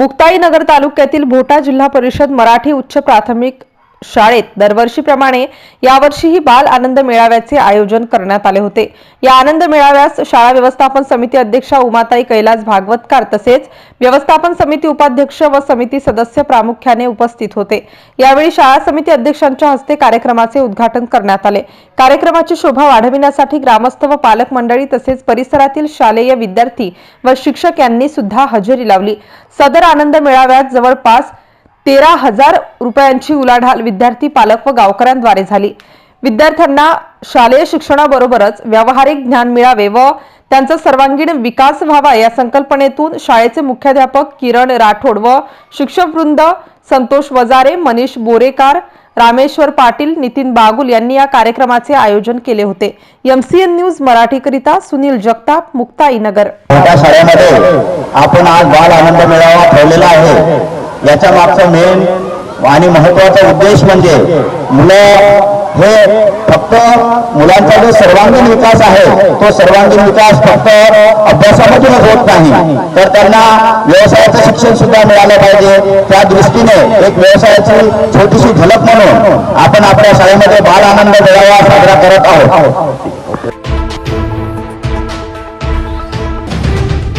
मुक्ताईनगर तालुक्यातील भोटा जिल्हा परिषद मराठी उच्च प्राथमिक शाळेत दरवर्षीप्रमाणे यावर्षीही बाल आनंद मेळाव्याचे आयोजन करण्यात आले होते. या आनंद मेळाव्यास शाळा व्यवस्थापन समिती अध्यक्षा उमाताई कैलास भागवतकार तसेच व्यवस्थापन समिती उपाध्यक्ष व समिती सदस्य प्रामुख्याने उपस्थित होते. यावेळी शाळा समिती अध्यक्षांच्या हस्ते कार्यक्रमाचे उद्घाटन करण्यात आले. कार्यक्रमाची शोभा वाढविण्यासाठी ग्रामस्थ व पालक मंडळी तसेच परिसरातील शालेय विद्यार्थी व शिक्षक यांनी सुद्धा हजेरी लावली. सदर आनंद मेळाव्यात जवळपास तेरा हजार रुपयांची उलाढाल विद्यार्थी पालक व गावकऱ्यांद्वारे झाली. विद्यार्थ्यांना शालेय शिक्षणाबरोबरच व्यावहारिक ज्ञान मिळावे व त्यांचा सर्वांगीण विकास व्हावा या संकल्पनेतून शाळेचे मुख्याध्यापक किरण राठोड व शिक्षकवृंद संतोष वजारे मनीष बोरेकार रामेश्वर पाटील नितीन बागुल यांनी या कार्यक्रमाचे आयोजन केले होते. एमसीएन न्यूज मराठीकरिता सुनील जगताप मुक्ताईनगर शाळेमध्ये आपण आज बाल आनंद मेळावा ठेवलेला आहे. याच्या मागचा मेन आणि महत्त्वाचा उद्देश म्हणजे मुलं हे फक्त मुलांचा जो सर्वांगीण विकास आहे तो सर्वांगीण विकास फक्त अभ्यासामधूनच होत नाही. तर त्यांना व्यवसायाचं शिक्षण सुद्धा मिळालं पाहिजे. त्या दृष्टीने एक व्यवसायाची छोटीशी झलक म्हणून आपण आपल्या शाळेमध्ये बाल आनंद मेळावा साजरा करत आहोत.